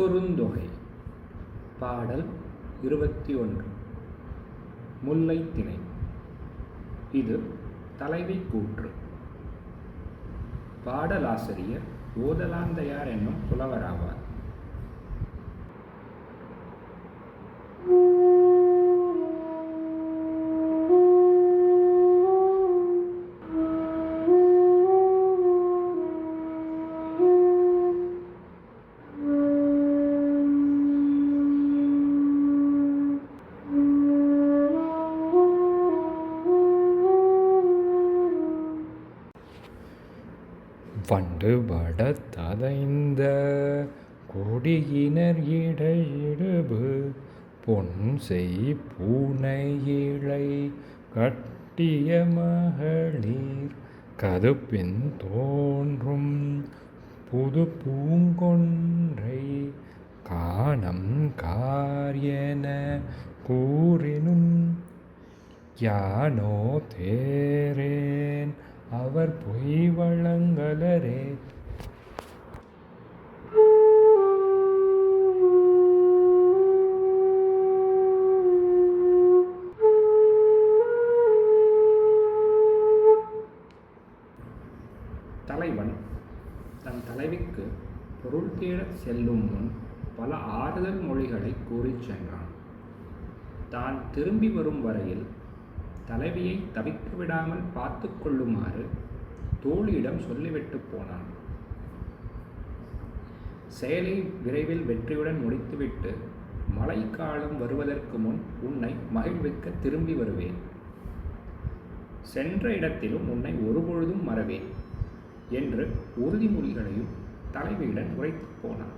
குறுந்தொகை பாடல் இருபத்தி ஒன்று முல்லைத்திணை இது தலைவி கூற்று. பாடலாசிரியர் ஓதலாந்தையார் என்னும் புலவராவார். வண்டு வட ததைந்த கொடியினர் இடையிடுபு பொன் செய் பூனை இழை கட்டிய மகளிர் கதுப்பின் தோன்றும் புது பூங்கொன்றை காணம் காரியன கூறினும் யானோ தேரேன் அவர் பொய் வழங்கலரே. தலைவன் தன் தலைவிக்கு பொருள் தேட செல்லும் முன் பல ஆறுதல் மொழிகளை கூறிச் சென்றான். தான் திரும்பி வரும் வரையில் தலைவியை தவிக்க விடாமல் பார்த்து கொள்ளுமாறு தோழியிடம் சொல்லிவிட்டு போனான். செயலை விரைவில் வெற்றியுடன் முடித்துவிட்டு மழைக்காலம் வருவதற்கு முன் உன்னை மகிழ்விக்க திரும்பி வருவேன். சென்ற இடத்திலும் உன்னை ஒருபொழுதும் மறவேன் என்று உறுதிமொழிகளையும் தலைவியுடன் உரைத்து போனான்.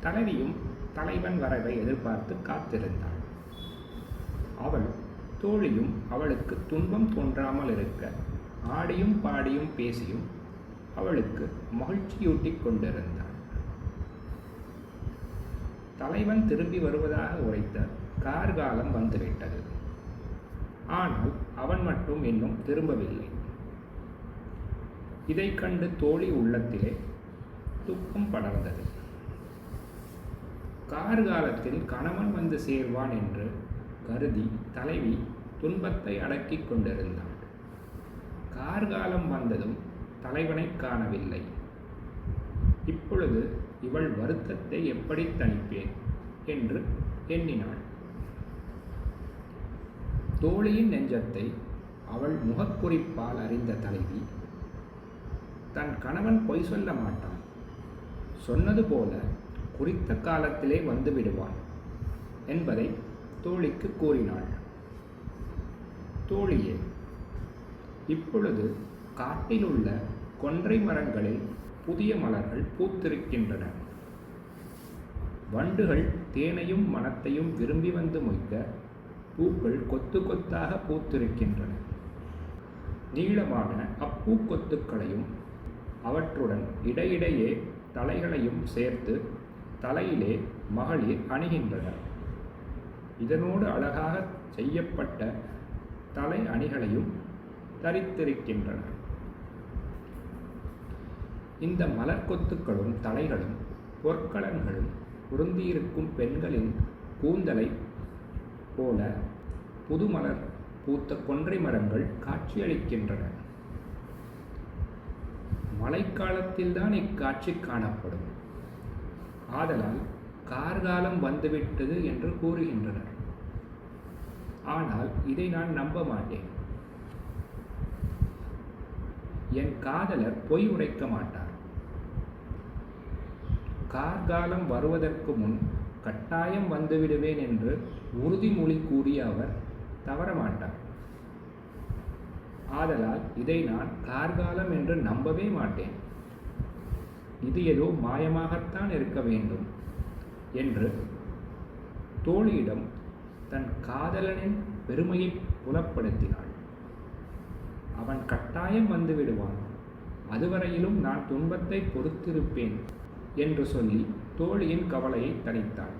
தலைவியும் தலைவன் வரவை எதிர்பார்த்து காத்திருந்தான். அவள் தோழியும் அவளுக்கு துன்பம் தோன்றாமல் இருக்க ஆடியும் பாடியும் பேசியும் அவளுக்கு மகிழ்ச்சியூட்டிக் கொண்டிருந்தாள் தலைவன் திரும்பி வருவதாக உரைத்த கார்காலம் வந்துவிட்டது. ஆனால் அவன் மட்டும் இன்னும் திரும்பவில்லை. இதை கண்டு தோழி உள்ளத்திலே துக்கம் படர்ந்தது. கார்காலத்தில் கணவன் வந்து சேர்வான் என்று கருதி தலைவி துன்பத்தை அடக்கிக் கொண்டிருந்தாள். கார்காலம் வந்ததும் தலைவனை காணவில்லை. இப்பொழுது இவள் வருத்தத்தை எப்படி தணிப்பேன்? என்று எண்ணினாள். தோழியின் நெஞ்சத்தை அவள் முகக்குறிப்பால் அறிந்த தலைவி தன் கணவன் பொய் சொல்ல மாட்டான். சொன்னது போல குறித்த காலத்திலே வந்து விடுவான் என்பதை தோழிக்கு கூறினாள். தோழியே இப்பொழுது காட்டிலுள்ள கொன்றை மரங்களில் புதிய மலர்கள் பூத்திருக்கின்றன. வண்டுகள் தேனையும் மனத்தையும் விரும்பி வந்து மொய்க்க பூக்கள் கொத்து கொத்தாக பூத்திருக்கின்றன. நீளமான அப்பூக்கொத்துக்களையும் அவற்றுடன் இடையிடையே தலைகளையும் சேர்த்து தலையிலே மகளிர் அணிகின்றனர். இதனோடு அழகாக செய்யப்பட்ட தலை அணிகளையும் தரித்திருக்கின்றன. இந்த மலர்கொத்துக்களும் தலைகளும் பொற்கலன்களும் பொருந்தியிருக்கும் பெண்களின் கூந்தலை போல புதுமலர் பூத்த கொன்றை மரங்கள் காட்சியளிக்கின்றன. மழைக்காலத்தில்தான் இக்காட்சி காணப்படும். ஆதலால் கார்காலம் வந்துவிட்டது என்று கூறுகின்றனர். ஆனால் இதை நான் நம்ப மாட்டேன். என் காதலர் பொய் உரைக்க மாட்டார். கார்காலம் வருவதற்கு முன் கட்டாயம் வந்துவிடுவேன் என்று உறுதிமொழி கூறிய அவர் தவறமாட்டார் ஆதலால் இதை நான் கார்காலம் என்று நம்பவே மாட்டேன். இது ஏதோ மாயமாகத்தான் இருக்க வேண்டும். என்று தோழியிடம் தன் காதலனின் பெருமையை புலப்படுத்தினாள். அவன் கட்டாயம் வந்து விடுவான். அதுவரையிலும் நான் துன்பத்தை பொறுத்திருப்பேன் என்று சொல்லி தோழியின் கவலையை தணித்தாள்.